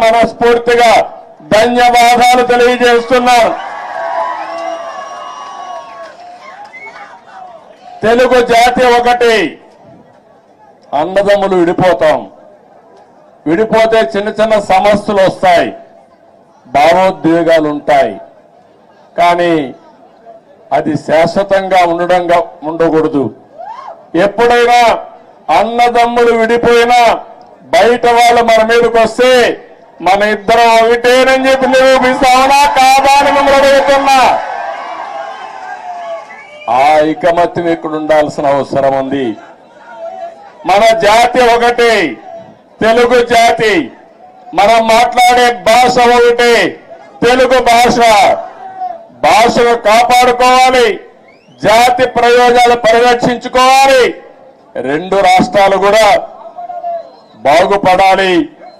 మనస్ఫూర్తిగా ధన్యవాదాలు తెలియజేస్తున్నారు తెలుగు జాతి ఒకటి. అన్నదమ్ములు విడిపోతాం. విడిపోతే చిన్న చిన్న సమస్యలు వస్తాయి. భావోద్వేగాలు ఉంటాయి కానీ అది శాశ్వతంగా ఉండడంగా ఉండకూడదు. ఎప్పుడైనా అన్నదమ్ములు విడిపోయినా బయట వాళ్ళు మన మీదకి వస్తే మన ఇద్దరం ఒకటేనని చెప్పి నిరూపిస్తామనా కాదా అని మిమ్మల్ని అడుగుతున్నా ఆ ఐకమత్యం ఇక్కడ ఉండాల్సిన అవసరం ఉంది. మన జాతి ఒకటి తెలుగు జాతి. మనం మాట్లాడే భాష ఒకటి తెలుగు భాష. భాషను కాపాడుకోవాలి జాతి ప్రయోజనాలు పరిరక్షించుకోవాలి. రెండు రాష్ట్రాలు కూడా బాగుపడాలి.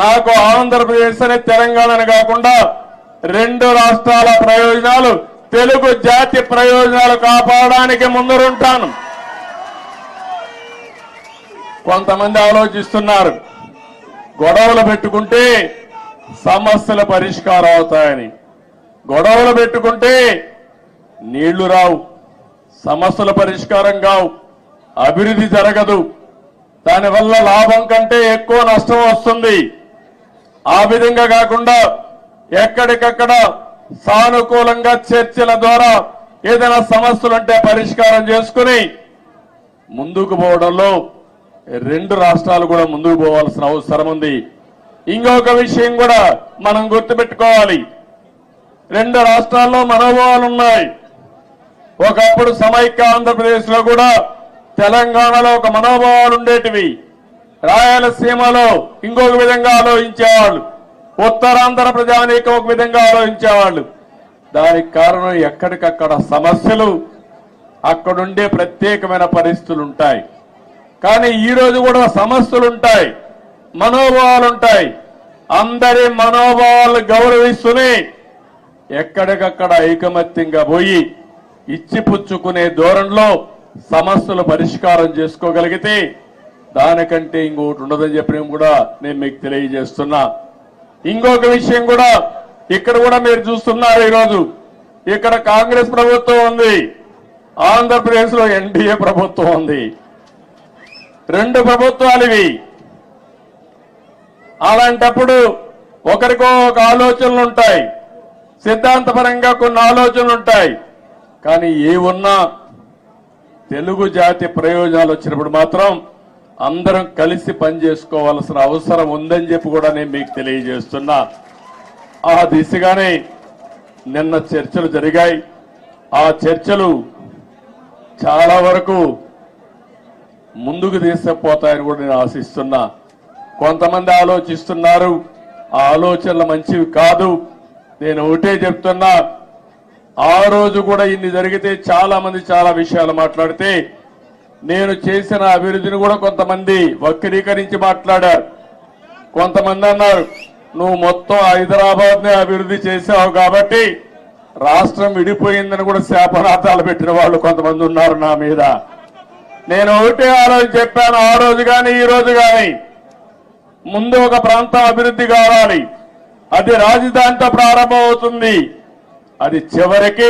నాకు ఆంధ్రప్రదేశ్ అనే తెలంగాణ కాకుండా రెండు రాష్ట్రాల ప్రయోజనాలు తెలుగు జాతి ప్రయోజనాలు కాపాడడానికి ముందరుంటాను. కొంతమంది ఆలోచిస్తున్నారు గొడవలు పెట్టుకుంటే సమస్యల పరిష్కారం అవుతాయని. గొడవలు పెట్టుకుంటే నీళ్ళు రావు సమస్యల పరిష్కారం కావు అభివృద్ధి జరగదు. దానివల్ల లాభం కంటే ఎక్కువ నష్టం వస్తుంది. ఆ విధంగా కాకుండా ఎక్కడికక్కడ సానుకూలంగా చర్చల ద్వారా ఏదైనా సమస్యలుంటే పరిష్కారం చేసుకుని ముందుకు పోవడంలో రెండు రాష్ట్రాలు కూడా ముందుకు పోవాల్సిన అవసరం ఉంది. ఇంకొక విషయం కూడా మనం గుర్తుపెట్టుకోవాలి. రెండు రాష్ట్రాల్లో మనోభావాలు ఉన్నాయి ఒకప్పుడు సమైక్య ఆంధ్రప్రదేశ్లో కూడా తెలంగాణలో ఒక మనోభావాలు ఉండేటివి రాయలసీమలో ఇంకొక విధంగా ఆలోచించేవాళ్ళు. ఉత్తరాంధ్ర ప్రజానీకం ఒక విధంగా ఆలోచించేవాళ్ళు. దానికి కారణం ఎక్కడికక్కడ సమస్యలు అక్కడుండే ప్రత్యేకమైన పరిస్థితులు ఉంటాయి కానీ ఈరోజు కూడా సమస్యలు ఉంటాయి మనోభావాలు ఉంటాయి అందరి మనోభావాలను గౌరవిస్తూనే ఎక్కడికక్కడ ఐకమత్యంగా పోయి ఇచ్చిపుచ్చుకునే ధోరణిలో సమస్యలు పరిష్కారం చేసుకోగలిగితే దానికంటే ఇంకోటి ఉండదని చెప్పిన కూడా నేను మీకు తెలియజేస్తున్నా. ఇంకొక విషయం కూడా ఇక్కడ కూడా మీరు చూస్తున్నారు ఈరోజు. ఇక్కడ కాంగ్రెస్ ప్రభుత్వం ఉంది. ఆంధ్రప్రదేశ్లో ఎన్డీఏ ప్రభుత్వం ఉంది. రెండు ప్రభుత్వాలు ఇవి. అలాంటప్పుడు ఒకరికో ఒక ఆలోచనలు ఉంటాయి. సిద్ధాంతపరంగా కొన్ని ఆలోచనలు ఉంటాయి. కానీ ఏ ఉన్నా తెలుగు జాతి ప్రయోజనాలు వచ్చినప్పుడు మాత్రం అందరం కలిసి పనిచేసుకోవాల్సిన అవసరం ఉందని చెప్పి కూడా నేను మీకు తెలియజేస్తున్నా. ఆ దిశగానే నిన్న చర్చలు జరిగాయి. ఆ చర్చలు చాలా వరకు ముందుకు తీసుకుపోతాయని కూడా నేను ఆశిస్తున్నా. కొంతమంది ఆలోచిస్తున్నారు. ఆ ఆలోచనలు మంచివి కాదు. నేను ఒకటే చెప్తున్నా. ఆ రోజు కూడా ఇన్ని జరిగితే చాలా మంది చాలా విషయాలు మాట్లాడితే నేను చేసిన అభివృద్ధిని కూడా కొంతమంది వక్రీకరించి మాట్లాడారు. కొంతమంది అన్నారు నువ్వు మొత్తం హైదరాబాద్ని అభివృద్ధి చేసావు కాబట్టి రాష్ట్రం విడిపోయిందని కూడా శాపనార్థాలు పెట్టిన వాళ్ళు కొంతమంది ఉన్నారు నా మీద. నేను ఒకటే ఆ రోజు చెప్పాను ఆ రోజు కానీ ఈ రోజు కానీ ముందు ఒక ప్రాంతం అభివృద్ధి కావాలి. అది రాజధానితో ప్రారంభమవుతుంది. అది చివరికి